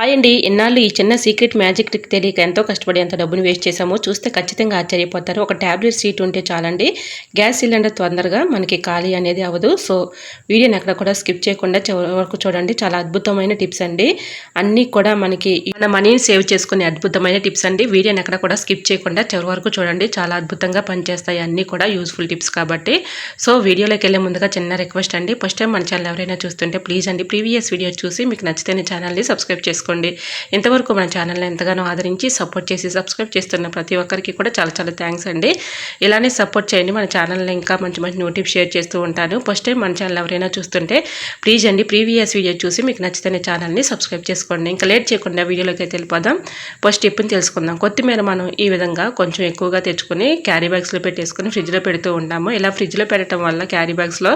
Hi అండి. ఇన్నాళ్ళు ఈ చిన్న సీక్రెట్ మ్యాజిక్ ట్రిక్ తెలియక ఎంతో కష్టపడి ఎంత డబ్బును వేస్ట్ చేసామో చూస్తే ఖచ్చితంగా ఆశ్చర్యపోతారు. ఒక ట్యాబ్లెట్ సీట్ ఉంటే చాలండి. గ్యాస్ సిలిండర్ తొందరగా మనకి ఖాళీ అనేది అవ్వదు. సో వీడియోని ఎక్కడ కూడా స్కిప్ చేయకుండా వరకు చూడండి. చాలా అద్భుతమైన టిప్స్ అండి. అన్నీ కూడా మనకి మన మనీని సేవ్ చేసుకునే అద్భుతమైన టిప్స్ అండి. వీడియోని ఎక్కడ కూడా స్కిప్ చేయకుండా చివరి వరకు చూడండి. చాలా అద్భుతంగా పనిచేస్తాయి. అన్నీ కూడా యూస్ఫుల్ టిప్స్ కాబట్టి. సో వీడియోలోకి వెళ్ళే ముందుగా చిన్న రిక్వెస్ట్ అండి. ఫస్ట్ టైం మన ఛానల్ ఎవరైనా చూస్తుంటే ప్లీజ్ అండి ప్రీవియస్ వీడియో చూసి మీకు నచ్చితే ఛానల్ని సబ్స్క్రైబ్ చేసుకోండి. చేసుకోండి. ఇంతవరకు మన ఛానల్ని ఎంతగానో ఆదరించి సపోర్ట్ చేసి సబ్స్క్రైబ్ చేస్తున్న ప్రతి ఒక్కరికి కూడా చాలా చాలా థ్యాంక్స్ అండి. ఇలానే సపోర్ట్ చేయండి. మన ఛానల్ని ఇంకా మంచి మంచి నోటిఫ్ షేర్ చేస్తూ ఉంటాను. ఫస్ట్ టైం మన ఛానల్ ఎవరైనా చూస్తుంటే ప్లీజ్ అండి ప్రీవియస్ వీడియో చూసి మీకు నచ్చితే ఛానల్ని సబ్స్క్రైబ్ చేసుకోండి. ఇంకా లేట్ చేయకుండా వీడియోలోకి అయితే వెళ్ళిపోదాం. ఫస్ట్ టిప్ని తెలుసుకుందాం. కొత్తిమీర మనం ఈ విధంగా కొంచెం ఎక్కువగా తెచ్చుకొని క్యారీ బ్యాగ్స్లో పెట్టేసుకొని ఫ్రిడ్జ్లో పెడుతూ ఉంటాము. ఇలా ఫ్రిడ్జ్లో పెట్టడం వల్ల క్యారీ బ్యాగ్స్లో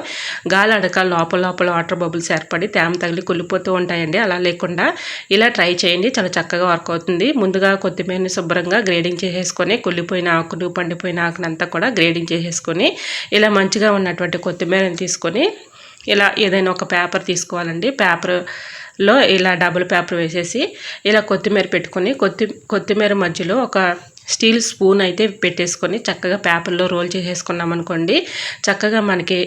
గాలి అడక లోపల లోపల వాటర్ బబుల్స్ ఏర్పడి తేమ తగిలి కుళ్ళిపోతూ ఉంటాయండి. అలా లేకుండా ఇలా ట్రై చేయండి. చాలా చక్కగా వర్క్ అవుతుంది. ముందుగా కొత్తిమీరని శుభ్రంగా గ్రేడింగ్ చేసేసుకొని కుళ్ళిపోయిన ఆకులు పండిపోయిన ఆకునంతా కూడా గ్రేడింగ్ చేసేసుకొని ఇలా మంచిగా ఉన్నటువంటి కొత్తిమీరని తీసుకొని ఇలా ఏదైనా ఒక పేపర్ తీసుకోవాలండి. పేపర్లో ఇలా డబుల్ పేపర్ వేసేసి ఇలా కొత్తిమీర పెట్టుకొని కొత్తి కొత్తిమీర మధ్యలో ఒక స్టీల్ స్పూన్ అయితే పెట్టేసుకొని చక్కగా పేపర్లో రోల్ చేసేసుకున్నాం అనుకోండి చక్కగా మనకి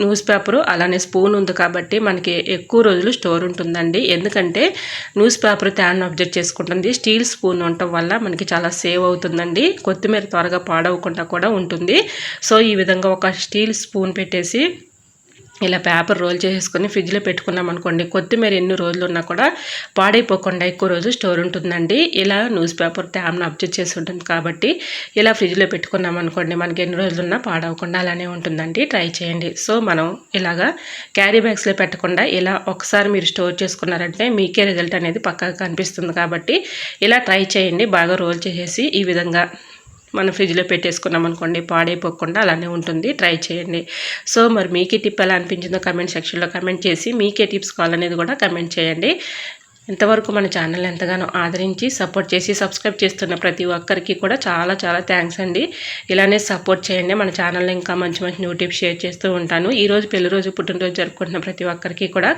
న్యూస్ పేపరు అలానే స్పూన్ ఉంది కాబట్టి మనకి ఎక్కువ రోజులు స్టోర్ ఉంటుందండి. ఎందుకంటే న్యూస్ పేపర్ తేడాను అబ్జర్వ్ చేసుకుంటుంది. స్టీల్ స్పూన్ ఉండటం వల్ల మనకి చాలా సేవ్ అవుతుందండి. కొత్తిమీర త్వరగా పాడవకుండా కూడా ఉంటుంది. సో ఈ విధంగా ఒక స్టీల్ స్పూన్ పెట్టేసి ఇలా పేపర్ రోల్ చేసేసుకొని ఫ్రిడ్జ్లో పెట్టుకున్నాం అనుకోండి కొత్తిమీర ఎన్ని రోజులు ఉన్నా కూడా పాడైపోకుండా ఎక్కువ రోజు స్టోర్ ఉంటుందండి. ఇలా న్యూస్ పేపర్ ట్యామ్ను అబ్జర్వ్ చేసి ఉంటుంది కాబట్టి ఇలా ఫ్రిడ్జ్లో పెట్టుకున్నాం అనుకోండి మనకి ఎన్ని రోజులు ఉన్నా పాడవకుండా అలానే ఉంటుందండి. ట్రై చేయండి. సో మనం ఇలాగా క్యారీ బ్యాగ్స్లో పెట్టకుండా ఇలా ఒకసారి మీరు స్టోర్ చేసుకున్నారంటే మీకే రిజల్ట్ అనేది పక్కగా కనిపిస్తుంది కాబట్టి ఇలా ట్రై చేయండి. బాగా రోల్ చేసేసి ఈ విధంగా మనం ఫ్రిడ్జ్లో పెట్టేసుకున్నాం అనుకోండి పాడైపోకుండా అలానే ఉంటుంది. ట్రై చేయండి. సో మరి మీకే టిప్ ఎలా అనిపించిందో కమెంట్ సెక్షన్లో కమెంట్ చేసి మీకే టిప్స్ కావాలనేది కూడా కమెంట్ చేయండి. ఇంతవరకు మన ఛానల్ ఎంతగానో ఆదరించి సపోర్ట్ చేసి సబ్స్క్రైబ్ చేస్తున్న ప్రతి ఒక్కరికి కూడా చాలా చాలా థ్యాంక్స్ అండి. ఇలానే సపోర్ట్ చేయండి. మన ఛానల్లో ఇంకా మంచి మంచి న్యూ టిప్స్ షేర్ చేస్తూ ఉంటాను. ఈరోజు పెళ్ళి రోజు పుట్టినరోజు జరుపుకుంటున్న ప్రతి ఒక్కరికి కూడా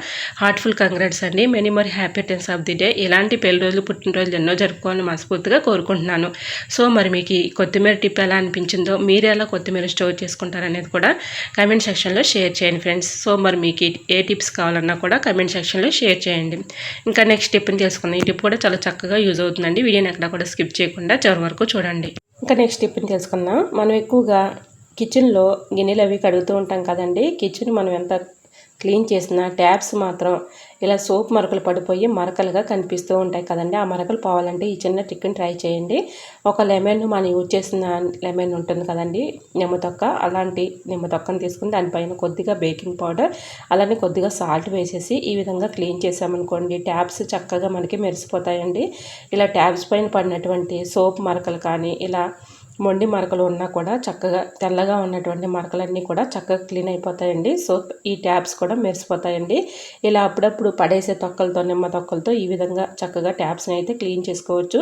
హార్ట్ఫుల్ కంగ్రాట్స్ అండి. Many more happy returns of the day. ఇలాంటి పెళ్ళి రోజులు పుట్టినరోజులు ఎన్నో జరుపుకోవాలని మనస్ఫూర్తిగా కోరుకుంటున్నాను. సో మరి మీకు ఈ కొత్తిమీర టిప్ ఎలా అనిపించిందో మీరు ఎలా కొత్తిమీర స్టోర్ చేసుకుంటారనేది కూడా కమెంట్ సెక్షన్లో షేర్ చేయండి ఫ్రెండ్స్. సో మరి మీకు ఏ టిప్స్ కావాలన్నా కూడా కమెంట్ సెక్షన్లో షేర్ చేయండి. ఇంకా నెక్స్ట్ టిప్ని తెలుసుకుందాం. ఈ టిప్ కూడా చాలా చక్కగా యూజ్ అవుతుందండి. వీడియోని ఎక్కడ కూడా స్కిప్ చేయకుండా చివరి వరకు చూడండి. ఇంకా నెక్స్ట్ టిప్ని తెలుసుకుందాం. మనం ఎక్కువగా కిచెన్లో గిన్నెలు అవి కడుగుతూ ఉంటాం కదండి. కిచెన్ మనం ఎంత క్లీన్ చేసిన ట్యాప్స్ మాత్రం ఇలా సోప్ మరకలు పడిపోయి మరకలుగా కనిపిస్తూ ఉంటాయి కదండి. ఆ మరకలు పోవాలంటే ఈ చిన్న ట్రిక్ని ట్రై చేయండి. ఒక లెమన్ మనం యూజ్ చేసిన లెమన్ ఉంటుంది కదండి నిమ్మ తొక్క. అలాంటి నిమ్మతొక్కను తీసుకుని దానిపైన కొద్దిగా బేకింగ్ పౌడర్ అలానే కొద్దిగా సాల్ట్ వేసేసి ఈ విధంగా క్లీన్ చేసామనుకోండి. ట్యాప్స్ చక్కగా మనకి మెరిసిపోతాయండి. ఇలా ట్యాబ్స్ పైన పడినటువంటి సోప్ మరకలు కానీ ఇలా మొండి మరకలు ఉన్నా కూడా చక్కగా తెల్లగా ఉన్నటువంటి మరకలన్నీ కూడా చక్కగా క్లీన్ అయిపోతాయండి. సో ఈ ట్యాబ్స్ కూడా మెరిసిపోతాయండి. ఇలా అప్పుడప్పుడు పడేసే తొక్కలతో నిమ్మ తొక్కలతో ఈ విధంగా చక్కగా ట్యాబ్స్ని అయితే క్లీన్ చేసుకోవచ్చు.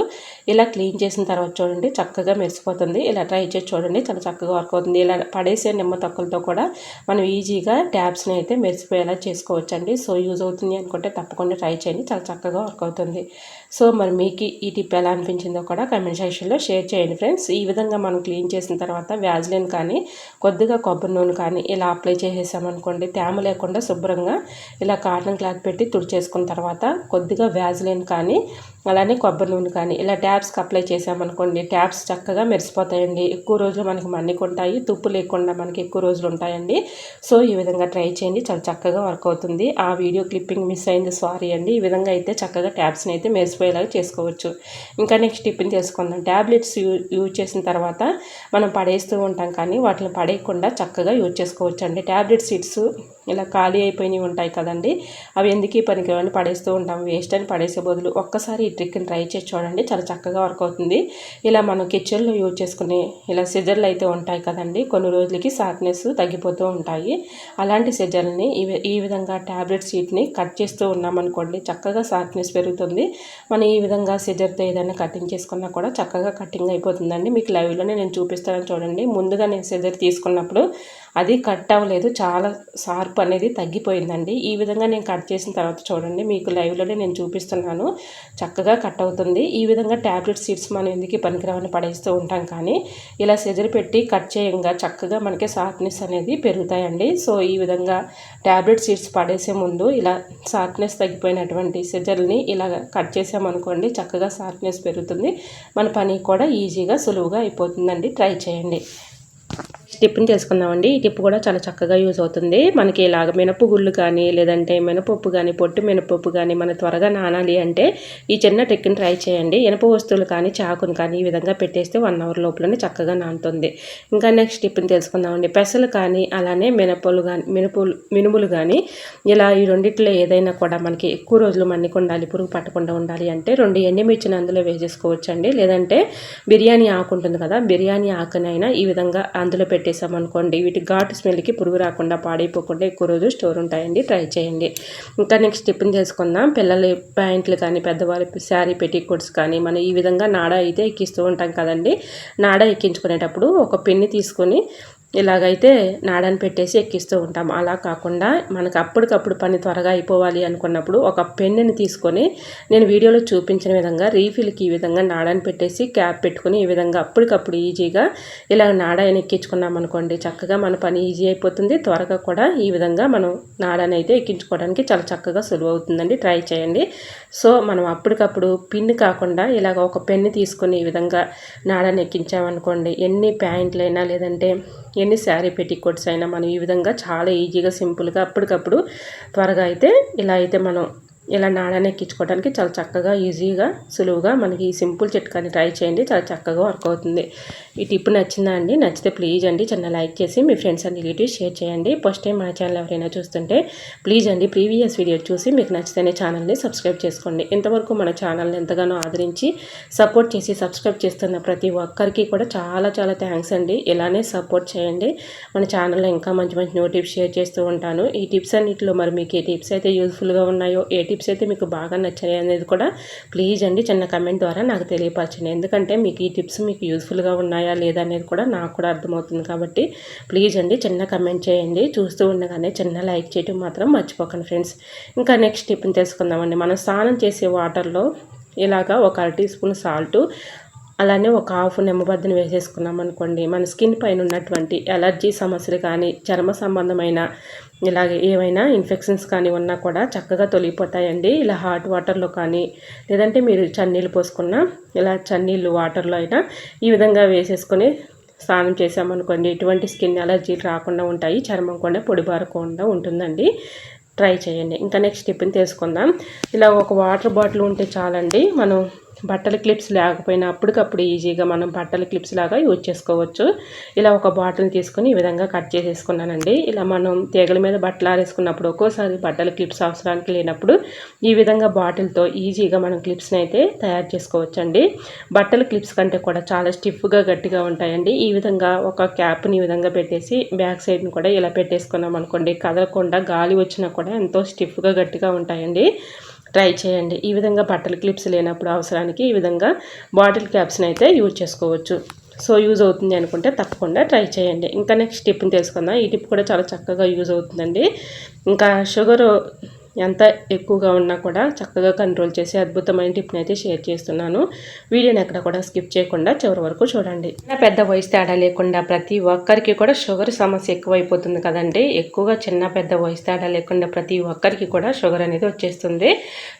ఇలా క్లీన్ చేసిన తర్వాత చూడండి చక్కగా మెరిసిపోతుంది. ఇలా ట్రై చేసి చూడండి చాలా చక్కగా వర్క్ అవుతుంది. ఇలా పడేసే నిమ్మ తొక్కలతో కూడా మనం ఈజీగా ట్యాబ్స్ని అయితే మెరిసిపోయేలా చేసుకోవచ్చండి. సో యూజ్ అవుతుంది అనుకుంటే తప్పకుండా ట్రై చేయండి. చాలా చక్కగా వర్క్ అవుతుంది. సో మరి మీకు ఈ టిప్ ఎలా అనిపించిందో కూడా కమెంట్ సెక్షన్లో షేర్ చేయండి ఫ్రెండ్స్. ఈ విధంగా మనం క్లీన్ చేసిన తర్వాత వ్యాజ్లిన్ కానీ కొద్దిగా కొబ్బరి నూనె కానీ ఇలా అప్లై చేసేసామనుకోండి తేమ లేకుండా శుభ్రంగా ఇలా కాటన్ క్లాత్ పెట్టి తుడిచేసుకున్న తర్వాత కొద్దిగా వ్యాజ్లిన్ కానీ అలానే కొబ్బరి నూనె కానీ ఇలా ట్యాప్స్కి అప్లై చేసామనుకోండి ట్యాప్స్ చక్కగా మెరిసిపోతాయండి. ఎక్కువ రోజులు మనకి మన్నికుంటాయి తుప్పు లేకుండా మనకి ఎక్కువ రోజులు ఉంటాయండి. సో ఈ విధంగా ట్రై చేయండి. చాలా చక్కగా వర్క్ అవుతుంది. ఆ వీడియో క్లిప్పింగ్ మిస్ అయింది. సారీ అండి. ఈ విధంగా అయితే చక్కగా ట్యాబ్స్ని అయితే మెరిసిపోయేలాగా చేసుకోవచ్చు. ఇంకా నెక్స్ట్ టిప్ని తెలుసుకుందాం ట్యాబ్లెట్స్ యూజ్ చేసిన తర్వాత మనం పడేస్తూ ఉంటాం కానీ వాటిని పడేయకుండా చక్కగా యూజ్ చేసుకోవచ్చు అండి ట్యాబ్లెట్ సీట్స్ ఇలా ఖాళీ అయిపోయినవి ఉంటాయి కదండి. అవి ఎందుకు పనికిరవని పడేస్తూ ఉంటాం? వేస్ట్ అని పడేసే బదులు ఒక్కసారి ఈ ట్రిక్ని ట్రై చేసి చూడండి. చాలా చక్కగా వర్క్ అవుతుంది. ఇలా మనం కిచెన్లో యూజ్ చేసుకునే ఇలా సిజర్లు అయితే ఉంటాయి కదండి. కొన్ని రోజులకి సాట్నెస్ తగ్గిపోతూ ఉంటాయి. అలాంటి సిజర్ని ఈ విధంగా ట్యాబ్లెట్ షీట్ని కట్ చేస్తూ ఉన్నామనుకోండి చక్కగా సాట్నెస్ పెరుగుతుంది. మనం ఈ విధంగా సిజర్తో ఏదైనా కటింగ్ చేసుకున్నా కూడా చక్కగా కటింగ్ అయిపోతుందండి. మీకు లైవ్లోనే నేను చూపిస్తానని చూడండి. ముందుగా నేను సిజర్ తీసుకున్నప్పుడు అది కట్ అవ్వలేదు. చాలా షార్ప్ అనేది తగ్గిపోయిందండి. ఈ విధంగా నేను కట్ చేసిన తర్వాత చూడండి మీకు లైవ్లోనే నేను చూపిస్తున్నాను. చక్కగా కట్ అవుతుంది. ఈ విధంగా ట్యాబ్లెట్ సీడ్స్ మనం ఎందుకు పనికిరావని పడేస్తూ ఉంటాం కానీ ఇలా సెజర్ పెట్టి కట్ చేయంగా చక్కగా మనకి షార్ప్నెస్ అనేది పెరుగుతాయండి. సో ఈ విధంగా ట్యాబ్లెట్ సీడ్స్ పడేసే ముందు ఇలా షార్ప్నెస్ తగ్గిపోయినటువంటి సెజర్ని ఇలా కట్ చేసామనుకోండి చక్కగా షార్ప్నెస్ పెరుగుతుంది. మన పని కూడా ఈజీగా సులువుగా అయిపోతుందండి. ట్రై చేయండి. టిప్ని తెలుసుకుందామండి. ఈ టిప్ కూడా చాలా చక్కగా యూజ్ అవుతుంది. మనకి ఇలాగ మినపు గుళ్ళు కానీ లేదంటే మినపప్పు కానీ పొట్టు మినపప్పు కానీ మన త్వరగా నానాలి అంటే ఈ చిన్న ట్రిక్ని ట్రై చేయండి. ఇనప వస్తువులు కానీ చాకును కానీ ఈ విధంగా పెట్టేస్తే వన్ అవర్ లోపలనే చక్కగా నానుతుంది. ఇంకా నెక్స్ట్ టిప్ని తెలుసుకుందామండి. పెసలు కానీ అలానే మినపలు కానీ మినపులు మినుములు కానీ ఇలా ఈ రెండిట్లో ఏదైనా కూడా మనకి ఎక్కువ రోజులు మన్నిక ఉండాలి పురుగు పట్టకుండా ఉండాలి అంటే రెండు ఎండుమిర్చిని అందులో వేసేసుకోవచ్చండి. లేదంటే బిర్యానీ ఆకు ఉంటుంది కదా బిర్యానీ ఆకునైనా ఈ విధంగా అందులో పెట్టేసామనుకోండి వీటి ఘాటు స్మెల్కి పురుగు రాకుండా పాడైపోకుండా ఎక్కువ రోజు స్టోర్ ఉంటాయండి. ట్రై చేయండి. ఇంకా నెక్స్ట్ టిఫిన్ చేసుకుందాం. పిల్లల ప్యాంట్లు కానీ పెద్దవాళ్ళ శారీ పెట్టికోట్స్ కానీ మనం ఈ విధంగా నాడ అయితే ఎక్కిస్తూ ఉంటాం కదండి. నాడ ఎక్కించుకునేటప్పుడు ఒక పిన్ని తీసుకొని ఇలాగైతే నాడని పెట్టేసి ఎక్కిస్తూ ఉంటాం. అలా కాకుండా మనకు అప్పటికప్పుడు పని త్వరగా అయిపోవాలి అనుకున్నప్పుడు ఒక పెన్నుని తీసుకొని నేను వీడియోలో చూపించిన విధంగా రీఫిల్కి ఈ విధంగా నాడని పెట్టేసి క్యాప్ పెట్టుకుని ఈ విధంగా అప్పటికప్పుడు ఈజీగా ఇలా నాడని ఎక్కించుకున్నాం అనుకోండి చక్కగా మన పని ఈజీ అయిపోతుంది. త్వరగా కూడా ఈ విధంగా మనం నాడని అయితే ఎక్కించుకోవడానికి చాలా చక్కగా సులువు అవుతుందండి. ట్రై చేయండి. సో మనం అప్పటికప్పుడు పిన్ కాకుండా ఇలాగ ఒక పెన్ను తీసుకుని ఈ విధంగా నాడని ఎక్కించామనుకోండి ఎన్ని ప్యాంట్లైనా లేదంటే ఎన్ని శారీ పెట్టికోట్స్ అయినా మనం ఈ విధంగా చాలా ఈజీగా సింపుల్గా అప్పటికప్పుడు త్వరగా అయితే ఇలా అయితే మనం ఇలా నాణాన్ని ఎక్కించుకోవడానికి చాలా చక్కగా ఈజీగా సులువుగా మనకి ఈ సింపుల్ చిట్కాని ట్రై చేయండి. చాలా చక్కగా వర్క్ అవుతుంది. ఈ టిప్ నచ్చిందా అండి? నచ్చితే ప్లీజ్ అండి చిన్న లైక్ చేసి మీ ఫ్రెండ్స్ అండ్ రిలేటివ్స్ షేర్ చేయండి. ఫస్ట్ టైం మా ఛానల్ ఎవరైనా చూస్తుంటే ప్లీజ్ అండి ప్రీవియస్ వీడియో చూసి మీకు నచ్చితేనే ఛానల్ని సబ్స్క్రైబ్ చేసుకోండి. ఇంతవరకు మన ఛానల్ని ఎంతగానో ఆదరించి సపోర్ట్ చేసి సబ్స్క్రైబ్ చేస్తున్న ప్రతి ఒక్కరికి కూడా చాలా చాలా థ్యాంక్స్ అండి. ఇలానే సపోర్ట్ చేయండి. మన ఛానల్లో ఇంకా మంచి మంచి నోటిప్స్ షేర్ చేస్తూ ఉంటాను. ఈ టిప్స్ అన్నింటిలో మరి మీకు ఏ టిప్స్ అయితే యూజ్ఫుల్గా ఉన్నాయో ఏ టిప్స్ అయితే మీకు బాగా నచ్చాయి అనేది కూడా ప్లీజ్ అండి చిన్న కమెంట్ ద్వారా నాకు తెలియపరచండి. ఎందుకంటే మీకు ఈ టిప్స్ మీకు యూస్ఫుల్గా ఉన్నాయా లేదా అనేది కూడా నాకు కూడా అర్థమవుతుంది కాబట్టి ప్లీజ్ అండి చిన్న కమెంట్ చేయండి. చూస్తూ ఉండగానే చిన్న లైక్ చేయడం మాత్రం మర్చిపోకండి ఫ్రెండ్స్ ఇంకా నెక్స్ట్ టిప్ని తెలుసుకుందామండి మనం స్నానం చేసే వాటర్లో ఇలాగా ఒక అర టీ స్పూన్ సాల్ట్ అలానే ఒక హాఫ్ నిమ్మబద్దని వేసేసుకున్నాం అనుకోండి. మన స్కిన్ పైన ఉన్నటువంటి ఎలర్జీ సమస్యలు కానీ చర్మ సంబంధమైన ఇలాగే ఏవైనా ఇన్ఫెక్షన్స్ కానీ ఉన్నా కూడా చక్కగా తొలగిపోతాయండి. ఇలా హాట్ వాటర్లో కానీ లేదంటే మీరు చన్నీళ్ళు పోసుకున్న ఇలా చన్నీళ్ళు వాటర్లో అయినా ఈ విధంగా వేసేసుకొని స్నానం చేసామనుకోండి ఎటువంటి స్కిన్ అలర్జీలు రాకుండా ఉంటాయి. చర్మం కూడా పొడిబారకుండా ఉంటుందండి. ట్రై చేయండి. ఇంకా నెక్స్ట్ టిఫిన్ తీసుకుందాం. ఇలా ఒక వాటర్ బాటిల్ ఉంటే చాలండి. మనం బట్టల క్లిప్స్ లేకపోయినా అప్పటికప్పుడు ఈజీగా మనం బట్టల క్లిప్స్ లాగా యూజ్ చేసుకోవచ్చు. ఇలా ఒక బాటిల్ తీసుకొని ఈ విధంగా కట్ చేసేసుకున్నానండి. ఇలా మనం తీగల మీద బట్టలు ఆరేసుకున్నప్పుడు ఒక్కోసారి బట్టల క్లిప్స్ అవసరానికి లేనప్పుడు ఈ విధంగా బాటిల్తో ఈజీగా మనం క్లిప్స్ని అయితే తయారు చేసుకోవచ్చండి. బట్టల క్లిప్స్ కంటే కూడా చాలా స్టిఫ్గా గట్టిగా ఉంటాయండి. ఈ విధంగా ఒక క్యాప్ని ఈ విధంగా పెట్టేసి బ్యాక్ సైడ్ని కూడా ఇలా పెట్టేసుకున్నాం అనుకోండి కదలకుండా గాలి వచ్చినా కూడా ఎంతో స్టిఫ్గా గట్టిగా ఉంటాయండి. ట్రై చేయండి. ఈ విధంగా బట్టల క్లిప్స్ లేనప్పుడు అవసరానికి ఈ విధంగా బాటిల్ క్యాప్స్ని అయితే యూజ్ చేసుకోవచ్చు. సో యూజ్ అవుతుంది అనుకుంటే తప్పకుండా ట్రై చేయండి. ఇంకా నెక్స్ట్ టిప్ని తెలుసుకుందాం. ఈ టిప్ కూడా చాలా చక్కగా యూజ్ అవుతుందండి. ఇంకా షుగర్ ఎంత ఎక్కువగా ఉన్నా కూడా చక్కగా కంట్రోల్ చేసి అద్భుతమైన టిప్ని అయితే షేర్ చేస్తున్నాను. వీడియోని ఎక్కడ కూడా స్కిప్ చేయకుండా చివరి వరకు చూడండి. పెద్ద వయసు తేడా లేకుండా ప్రతి ఒక్కరికి కూడా షుగర్ సమస్య ఎక్కువైపోతుంది కదండి. ఎక్కువగా చిన్న పెద్ద వయసు తేడా లేకుండా ప్రతి ఒక్కరికి కూడా షుగర్ అనేది వచ్చేస్తుంది.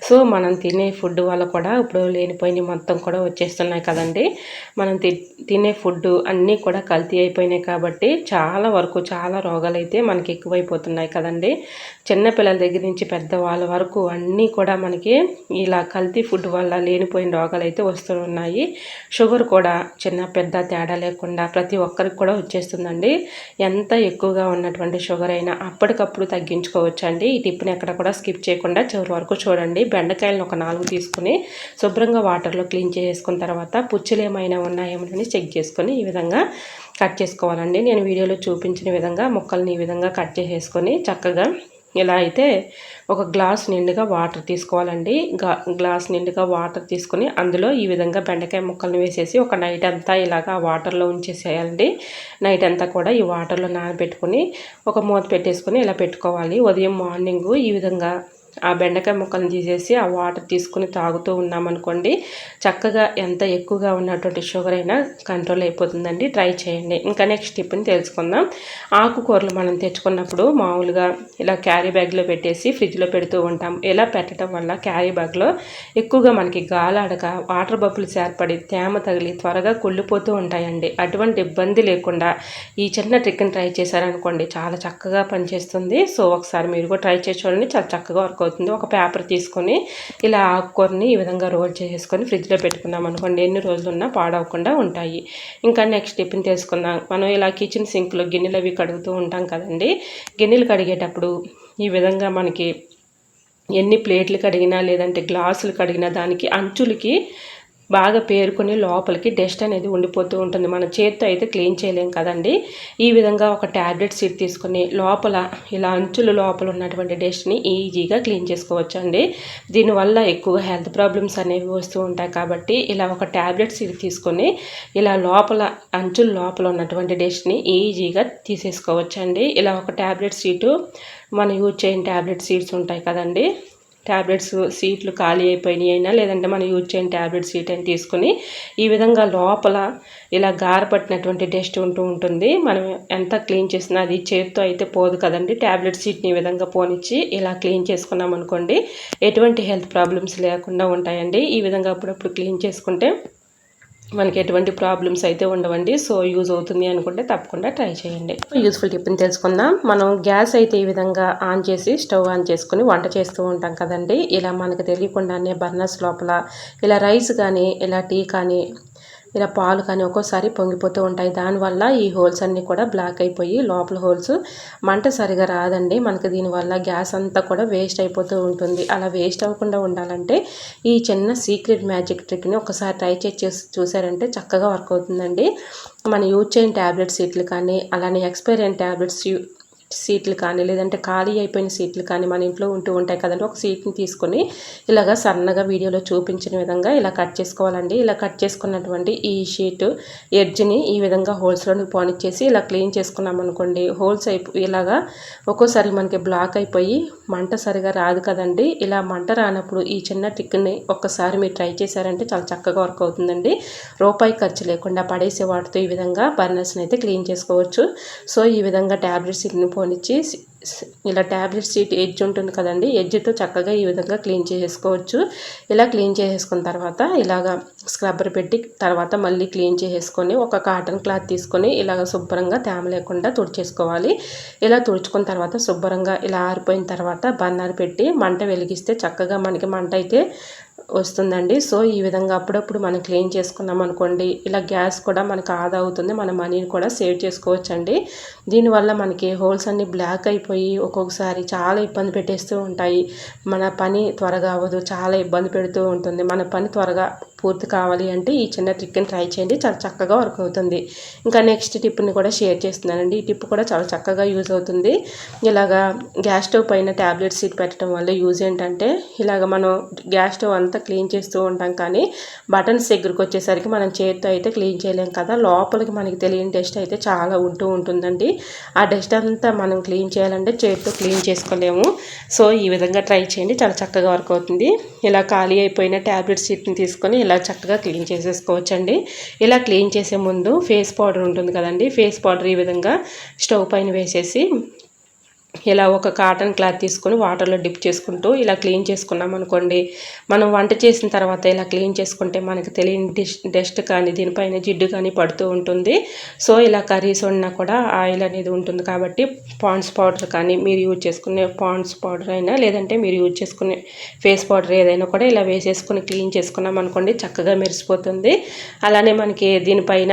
సో మనం తినే ఫుడ్ వల్ల కూడా ఇప్పుడు లేనిపోయిన మొత్తం కూడా వచ్చేస్తున్నాయి కదండి. మనం తినే ఫుడ్ అన్నీ కూడా కల్తీ అయిపోయినాయి కాబట్టి చాలా వరకు చాలా రోగాలు అయితే మనకి ఎక్కువైపోతున్నాయి కదండి. చిన్నపిల్లల దగ్గర నుంచి పెద్ద పెద్దవాళ్ళ వరకు అన్నీ కూడా మనకి ఇలా కల్తీ ఫుడ్ వల్ల లేనిపోయిన రోగాలు అయితే వస్తూ ఉన్నాయి. షుగర్ కూడా చిన్న పెద్ద తేడా లేకుండా ప్రతి ఒక్కరికి కూడా వచ్చేస్తుందండి. ఎంత ఎక్కువగా ఉన్నటువంటి షుగర్ అయినా అప్పటికప్పుడు తగ్గించుకోవచ్చు అండి ఈ టిప్ని ఎక్కడ కూడా స్కిప్ చేయకుండా చివరి వరకు చూడండి. బెండకాయలను ఒక నాలుగు తీసుకుని శుభ్రంగా వాటర్లో క్లీన్ చేసుకున్న తర్వాత పుచ్చులు ఏమైనా ఉన్నాయేమని చెక్ చేసుకొని ఈ విధంగా కట్ చేసుకోవాలండి. నేను వీడియోలో చూపించిన విధంగా ముక్కల్ని ఈ విధంగా కట్ చేసేసుకొని చక్కగా ఇలా అయితే ఒక గ్లాస్ నిండుగా వాటర్ తీసుకోవాలండి. గ్లాస్ నిండుగా వాటర్ తీసుకొని అందులో ఈ విధంగా బెండకాయ ముక్కలను వేసేసి ఒక నైట్ అంతా ఇలాగా వాటర్లో ఉంచేసేయాలండి. నైట్ అంతా కూడా ఈ వాటర్లో నానబెట్టుకొని ఒక మూత పెట్టేసుకొని ఇలా పెట్టుకోవాలి. ఉదయం మార్నింగ్ ఈ విధంగా ఆ బెండకాయ ముక్కలను తీసేసి ఆ వాటర్ తీసుకుని తాగుతూ ఉన్నామనుకోండి చక్కగా ఎంత ఎక్కువగా ఉన్నటువంటి షుగర్ అయినా కంట్రోల్ అయిపోతుందండి. ట్రై చేయండి. ఇంకా నెక్స్ట్ టిప్ని తెలుసుకుందాం. ఆకుకూరలు మనం తెచ్చుకున్నప్పుడు మామూలుగా ఇలా క్యారీ బ్యాగ్లో పెట్టేసి ఫ్రిడ్జ్లో పెడుతూ ఉంటాం. ఇలా పెట్టడం వల్ల క్యారీ బ్యాగ్లో ఎక్కువగా మనకి గాలాడక వాటర్ బబుల్స్ ఏర్పడి తేమ తగిలి త్వరగా కుళ్ళిపోతూ ఉంటాయండి. అటువంటి ఇబ్బంది లేకుండా ఈ చిన్న ట్రిక్ని ట్రై చేశారనుకోండి చాలా చక్కగా పనిచేస్తుంది. సో ఒకసారి మీరు కూడా ట్రై చేసి చూడండి. చాలా చక్కగా వర్క్ అవుతుంది. ఒక పేపర్ తీసుకొని ఇలా ఆకుకూరని ఈ విధంగా రోల్ చేసేసుకొని ఫ్రిడ్జ్లో పెట్టుకున్నాం అనుకోండి ఎన్ని రోజులున్నా పాడవకుండా ఉంటాయి. ఇంకా నెక్స్ట్ టిఫిన్ తీసుకుందాం. మనం ఇలా కిచెన్ సింక్లో గిన్నెలు అవి కడుగుతూ ఉంటాం కదండి గిన్నెలు కడిగేటప్పుడు ఈ విధంగా మనకి ఎన్ని ప్లేట్లు కడిగినా లేదంటే గ్లాసులు కడిగినా దానికి అంచులకి బాగా పేరుకొని లోపలికి డస్ట్ అనేది ఉండిపోతూ ఉంటుంది. మన చేతితో అయితే క్లీన్ చేయలేం కదండి. ఈ విధంగా ఒక ట్యాబ్లెట్ సీట్ తీసుకొని లోపల ఇలా అంచుల లోపల ఉన్నటువంటి డస్ట్ని ఈజీగా క్లీన్ చేసుకోవచ్చు అండి దీనివల్ల ఎక్కువ హెల్త్ ప్రాబ్లమ్స్ అనేవి వస్తూ ఉంటాయి కాబట్టి ఇలా ఒక ట్యాబ్లెట్ సీట్ తీసుకొని ఇలా లోపల అంచుల లోపల ఉన్నటువంటి డస్ట్ని ఈజీగా తీసేసుకోవచ్చండి. ఇలా ఒక ట్యాబ్లెట్ సీటు మనం యూజ్ చేయని ట్యాబ్లెట్ సీట్స్ ఉంటాయి కదండి. ట్యాబ్లెట్స్ సీట్లు ఖాళీ అయిపోయినాయి అయినా లేదంటే మనం యూజ్ చేయని ట్యాబ్లెట్ సీట్ అని తీసుకుని ఈ విధంగా లోపల ఇలా గారపట్టినటువంటి డస్ట్ ఉంటూ ఉంటుంది. మనం ఎంత క్లీన్ చేసినా అది చేతితో అయితే పోదు కదండి. ట్యాబ్లెట్ సీట్ని ఈ విధంగా పోనిచ్చి ఇలా క్లీన్ చేసుకున్నాం అనుకోండి ఎటువంటి హెల్త్ ప్రాబ్లమ్స్ లేకుండా ఉంటాయండి. ఈ విధంగా అప్పుడప్పుడు క్లీన్ చేసుకుంటే మనకి ఎటువంటి ప్రాబ్లమ్స్ అయితే ఉండవండి. సో యూజ్ అవుతుంది అనుకుంటే తప్పకుండా ట్రై చేయండి. యూస్ఫుల్ టిప్ని తెలుసుకుందాం. మనం గ్యాస్ అయితే ఈ విధంగా ఆన్ చేసి స్టవ్ ఆన్ చేసుకుని వంట చేస్తూ ఉంటాం కదండి. ఇలా మనకు తెలియకుండానే బర్నర్స్ లోపల ఇలా రైస్ కానీ ఇలా టీ కానీ ఇలా పాలు కానీ ఒక్కోసారి పొంగిపోతూ ఉంటాయి. దానివల్ల ఈ హోల్స్ అన్నీ కూడా బ్లాక్ అయిపోయి లోపల హోల్స్ మంట సరిగా రాదండి. మనకి దీనివల్ల గ్యాస్ అంతా కూడా వేస్ట్ అయిపోతూ ఉంటుంది. అలా వేస్ట్ అవ్వకుండా ఉండాలంటే ఈ చిన్న సీక్రెట్ మ్యాజిక్ ట్రిక్ని ఒకసారి ట్రై చేసి చూసారంటే చక్కగా వర్క్ అవుతుందండి. మన యూజ్ చేయని ట్యాబ్లెట్స్ ఇట్లు కానీ అలానే ఎక్స్పైర్ అయిన ట్యాబ్లెట్స్ సీట్లు కానీ లేదంటే ఖాళీ అయిపోయిన సీట్లు కానీ మన ఇంట్లో ఉంటూ ఉంటాయి కదండి. ఒక సీట్ని తీసుకొని ఇలాగ సన్నగా వీడియోలో చూపించిన విధంగా ఇలా కట్ చేసుకోవాలండి. ఇలా కట్ చేసుకున్నటువంటి ఈ షీట్ ఎడ్జ్ని ఈ విధంగా హోల్స్లోని పోనిచ్చేసి ఇలా క్లీన్ చేసుకున్నాం అనుకోండి హోల్స్ అయిపో ఇలాగా ఒక్కోసారి మనకి బ్లాక్ అయిపోయి మంట సరిగా రాదు కదండి. ఇలా మంట రానప్పుడు ఈ చిన్న టిక్ని ఒక్కసారి మీరు ట్రై చేశారంటే చాలా చక్కగా వర్క్ అవుతుందండి. రూపాయి ఖర్చు లేకుండా పడేసే వాటితో ఈ విధంగా బర్నర్స్ని అయితే క్లీన్ చేసుకోవచ్చు. సో ఈ విధంగా ట్యాబ్లెట్స్ ఇన్ని కొనిచ్చి ఇలా ట్యాబ్లెట్ సీట్ ఎడ్జ్ ఉంటుంది కదండి ఎడ్జ్తో చక్కగా ఈ విధంగా క్లీన్ చేసేసుకోవచ్చు. ఇలా క్లీన్ చేసేసుకున్న తర్వాత ఇలాగ స్క్రబ్బర్ పెట్టి తర్వాత మళ్ళీ క్లీన్ చేసేసుకొని ఒక కాటన్ క్లాత్ తీసుకొని ఇలాగ శుభ్రంగా తేమ లేకుండా తుడిచేసుకోవాలి. ఇలా తుడుచుకున్న తర్వాత శుభ్రంగా ఇలా ఆరిపోయిన తర్వాత బర్నర్ పెట్టి మంట వెలిగిస్తే చక్కగా మనకి మంట అయితే వస్తుందండి. సో ఈ విధంగా అప్పుడప్పుడు మనం క్లీన్ చేసుకున్నాం అనుకోండి. ఇలా గ్యాస్ కూడా మనకు ఆదా అవుతుంది. మన మనీని కూడా సేవ్ చేసుకోవచ్చండి. దీనివల్ల మనకి హోల్స్ అన్ని బ్లాక్ అయిపోయి ఒక్కొక్కసారి చాలా ఇబ్బంది పెట్టేస్తూ ఉంటాయి. మన పని త్వరగా అవ్వదు. చాలా ఇబ్బంది పెడుతూ ఉంటుంది. మన పని త్వరగా పూర్తి కావాలి అంటే ఈ చిన్న ట్రిక్ని ట్రై చేయండి. చాలా చక్కగా వర్క్ అవుతుంది. ఇంకా నెక్స్ట్ టిప్ని కూడా షేర్ చేస్తున్నానండి. ఈ టిప్ కూడా చాలా చక్కగా యూజ్ అవుతుంది. ఇలాగా గ్యాస్ స్టవ్ పైన ట్యాబ్లెట్ సీట్ పెట్టడం వల్ల యూజ్ ఏంటంటే ఇలాగ మనం గ్యాస్ స్టవ్ అంతా క్లీన్ చేస్తూ ఉంటాం. కానీ బటన్స్ దగ్గరికి వచ్చేసరికి మనం చేతితో అయితే క్లీన్ చేయలేం కదా. లోపలికి మనకి తెలియని డస్ట్ అయితే చాలా ఉంటూ ఉంటుందండి. ఆ డస్ట్ అంతా మనం క్లీన్ చేయాలంటే చేతితో క్లీన్ చేసుకోలేము. సో ఈ విధంగా ట్రై చేయండి. చాలా చక్కగా వర్క్ అవుతుంది. ఇలా ఖాళీ అయిపోయిన ట్యాబ్లెట్ సీట్ని తీసుకొని ఇలా చక్కగా క్లీన్ చేసేసుకోవచ్చండి. ఇలా క్లీన్ చేసే ముందు ఫేస్ పౌడర్ ఉంటుంది కదండి. ఫేస్ పౌడర్ ఈ విధంగా స్టవ్ పైన వేసేసి ఇలా ఒక కాటన్ క్లాత్ తీసుకొని వాటర్లో డిప్ చేసుకుంటూ ఇలా క్లీన్ చేసుకున్నాం అనుకోండి. మనం వంట చేసిన తర్వాత ఇలా క్లీన్ చేసుకుంటే మనకి తెలియని డిష్ డస్ట్ కానీ దీనిపైన జిడ్డు కానీ పడుతూ ఉంటుంది. సో ఇలా కర్రీస్ వండినా కూడా ఆయిల్ అనేది ఉంటుంది కాబట్టి పాండ్స్ పౌడర్ కానీ మీరు యూజ్ చేసుకునే పాండ్స్ పౌడర్ అయినా లేదంటే మీరు యూజ్ చేసుకునే ఫేస్ పౌడర్ ఏదైనా కూడా ఇలా వేసేసుకుని క్లీన్ చేసుకున్నాం అనుకోండి చక్కగా మెరిసిపోతుంది. అలానే మనకి దీనిపైన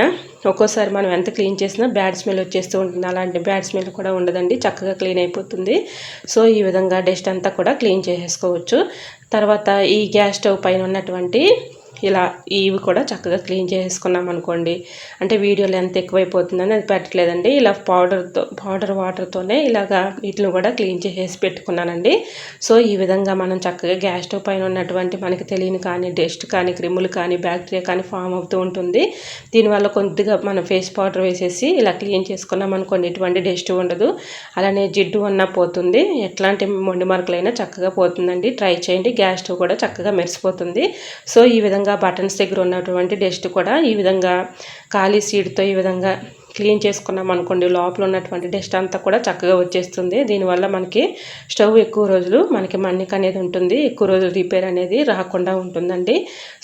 ఒక్కోసారి మనం ఎంత క్లీన్ చేసినా బ్యాడ్ స్మెల్ వచ్చేస్తూ ఉంటుంది. అలాంటి బ్యాడ్ స్మెల్ కూడా ఉండదండి. చక్కగా క్లీన్ అయిపోతుంది సో ఈ విధంగా డస్ట్ అంతా కూడా క్లీన్ చేసేసుకోవచ్చు. తర్వాత ఈ గ్యాస్ స్టవ్ పైన ఉన్నటువంటి ఇలా ఇవి కూడా చక్కగా క్లీన్ చేసుకున్నాం అనుకోండి. అంటే వీడియోలు ఎంత ఎక్కువైపోతుందని అది పెట్టలేదండి ఇలా పౌడర్తో పౌడర్ వాటర్తోనే ఇలాగా వీటిని కూడా క్లీన్ చేసేసి పెట్టుకున్నానండి. సో ఈ విధంగా మనం చక్కగా గ్యాస్ స్టవ్ పైన ఉన్నటువంటి మనకి తెలియని కానీ డస్ట్ కానీ క్రిములు కానీ బ్యాక్టీరియా కానీ ఫామ్ అవుతూ ఉంటుంది. దీనివల్ల కొద్దిగా మనం ఫేస్ పౌడర్ వేసేసి ఇలా క్లీన్ చేసుకున్నాం అనుకోండి. ఎటువంటి డస్ట్ ఉండదు. అలానే జిడ్డు ఉన్న పోతుంది. ఎట్లాంటి మొండి మార్కులైనా చక్కగా పోతుందండి. ట్రై చేయండి. గ్యాస్ స్టవ్ కూడా చక్కగా మెరిసిపోతుంది. సో ఈ విధంగా బటన్స్ దగ్గర ఉన్నటువంటి డస్ట్ కూడా ఈ విధంగా ఖాళీ సీడ్తో ఈ విధంగా క్లీన్ చేసుకున్నాం అనుకోండి లోపల ఉన్నటువంటి డస్ట్ అంతా కూడా చక్కగా వచ్చేస్తుంది. దీనివల్ల మనకి స్టవ్ ఎక్కువ రోజులు మనకి మన్నిక అనేది ఉంటుంది. ఎక్కువ రోజులు రిపేర్ అనేది రాకుండా ఉంటుందండి.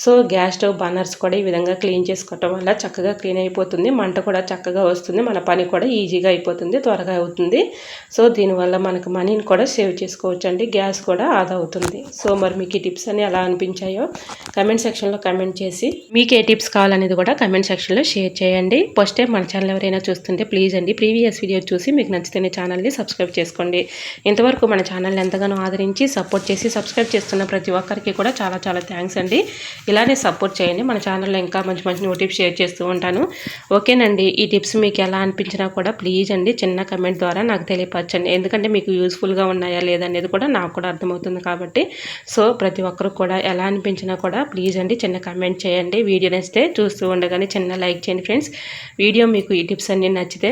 సో గ్యాస్ స్టవ్ బర్నర్స్ కూడా ఈ విధంగా క్లీన్ చేసుకోవటం వల్ల చక్కగా క్లీన్ అయిపోతుంది. మంట కూడా చక్కగా వస్తుంది. మన పని కూడా ఈజీగా అయిపోతుంది త్వరగా అవుతుంది. సో దీనివల్ల మనకు మనీని కూడా సేవ్ చేసుకోవచ్చు అండి గ్యాస్ కూడా ఆదా అవుతుంది. సో మరి మీకు ఈ టిప్స్ అని ఎలా అనిపించాయో కమెంట్ సెక్షన్లో కమెంట్ చేసి మీకు ఏ టిప్స్ కావాలనేది కూడా కమెంట్ సెక్షన్లో షేర్ చేయండి. ఫస్ట్ టైం మన ఛానల్ ఎవరైనా చూస్తుంటే ప్లీజ్ అండి ప్రీవియస్ వీడియో చూసి మీకు నచ్చితేనే ఛానల్ని సబ్స్క్రైబ్ చేసుకోండి. ఇంతవరకు మన ఛానల్ని ఎంతగానో ఆదరించి సపోర్ట్ చేసి సబ్స్క్రైబ్ చేస్తున్న ప్రతి ఒక్కరికి కూడా చాలా చాలా థ్యాంక్స్ అండి. ఇలానే సపోర్ట్ చేయండి. మన ఛానల్లో ఇంకా మంచి మంచి నోటిఫ్ షేర్ చేస్తూ ఉంటాను. ఓకేనండి ఈ టిప్స్ మీకు ఎలా అనిపించినా కూడా ప్లీజ్ అండి చిన్న కమెంట్ ద్వారా నాకు తెలియపరచండి. ఎందుకంటే మీకు యూస్ఫుల్గా ఉన్నాయా లేదనేది కూడా నాకు కూడా అర్థమవుతుంది కాబట్టి. సో ప్రతి ఒక్కరు కూడా ఎలా అనిపించినా కూడా ప్లీజ్ అండి చిన్న కమెంట్ చేయండి. వీడియో నచ్చితే చూస్తూ ఉండగానే చిన్న లైక్ చేయండి ఫ్రెండ్స్ వీడియో మీకు టిప్స్ అన్నీ నచ్చితే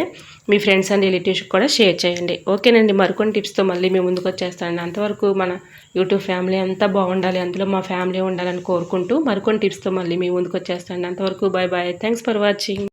మీ ఫ్రెండ్స్ అండ్ రిలేటివ్స్కి కూడా షేర్ చేయండి. ఓకేనండి మరికొన్ని టిప్స్తో మళ్ళీ మేము ముందుకు వచ్చేస్తానండి. అంతవరకు మన యూట్యూబ్ ఫ్యామిలీ అంతా బాగుండాలి అందులో మా ఫ్యామిలీ ఉండాలని కోరుకుంటూ మరికొన్ని టిప్స్తో మళ్ళీ మీ ముందుకు వచ్చేస్తానండి. అంతవరకు bye bye thanks for watching